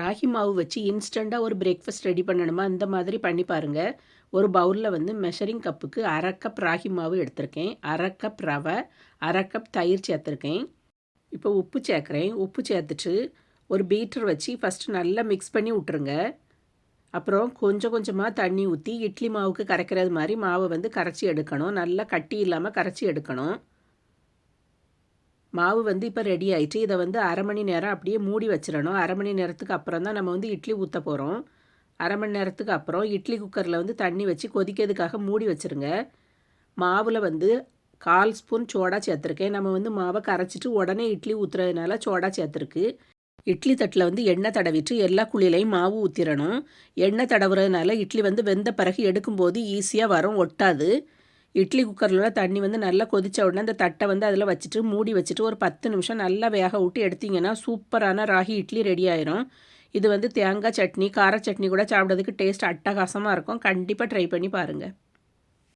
ராகி மாவு வச்சு இன்ஸ்டண்ட்டாக ஒரு பிரேக்ஃபாஸ்ட் ரெடி பண்ணணுமா? அந்த மாதிரி பண்ணி பாருங்கள் ஒரு பவுலில் வந்து மெஷரிங் கப்புக்கு அரை கப் ராகி மாவு எடுத்திருக்கேன். அரை கப் ரவை அரை கப் தயிர் சேர்த்துருக்கேன். இப்போ உப்பு சேர்க்குறேன். உப்பு சேர்த்துட்டு ஒரு பீட்டர் வச்சு ஃபஸ்ட்டு நல்லா மிக்ஸ் பண்ணி விட்ருங்க அப்புறம் கொஞ்சம் கொஞ்சமாக தண்ணி ஊற்றி இட்லி மாவுக்கு கரைக்கிறது மாதிரி மாவை வந்து கரைச்சி எடுக்கணும். நல்லா கட்டி இல்லாமல் கரைச்சி எடுக்கணும். மாவு வந்து இப்போ ரெடி ஆயிடுச்சு. இதை வந்து அரை மணி நேரம் அப்படியே மூடி வச்சிடணும். அரை மணி நேரத்துக்கு அப்புறம் தான் நம்ம வந்து இட்லி ஊற்ற போகிறோம் அரை மணி நேரத்துக்கு அப்புறம் இட்லி குக்கரில் வந்து தண்ணி வச்சு கொதிக்கிறதுக்காக மூடி வச்சுருங்க. மாவில் வந்து கால் ஸ்பூன் சோடா சேர்த்துருக்கேன். நம்ம வந்து மாவை கரைச்சிட்டு உடனே இட்லி ஊற்றுறதுனால சோடா சேர்த்துருக்கு. இட்லி தட்டில் வந்து எண்ணெய் தடவிட்டு எல்லா குழியிலையும் மாவு ஊற்றிடணும் எண்ணெய் தடவுறதுனால இட்லி வந்து வெந்த பிறகு எடுக்கும்போது ஈஸியாக வரும். ஒட்டாது. இட்லி குக்கரில் தண்ணி வந்து நல்லா கொதித்த உடனே அந்த தட்டை வந்து அதில் வச்சுட்டு மூடி வச்சுட்டு ஒரு பத்து நிமிஷம் நல்லா வேக விட்டு எடுத்திங்கன்னா சூப்பரான ராகி இட்லி ரெடி ஆயிரும். இது வந்து தேங்காய் சட்னி கார சட்னி கூட சாப்பிட்றதுக்கு டேஸ்ட் அட்டகாசமாக இருக்கும். கண்டிப்பாக ட்ரை பண்ணி பாருங்கள்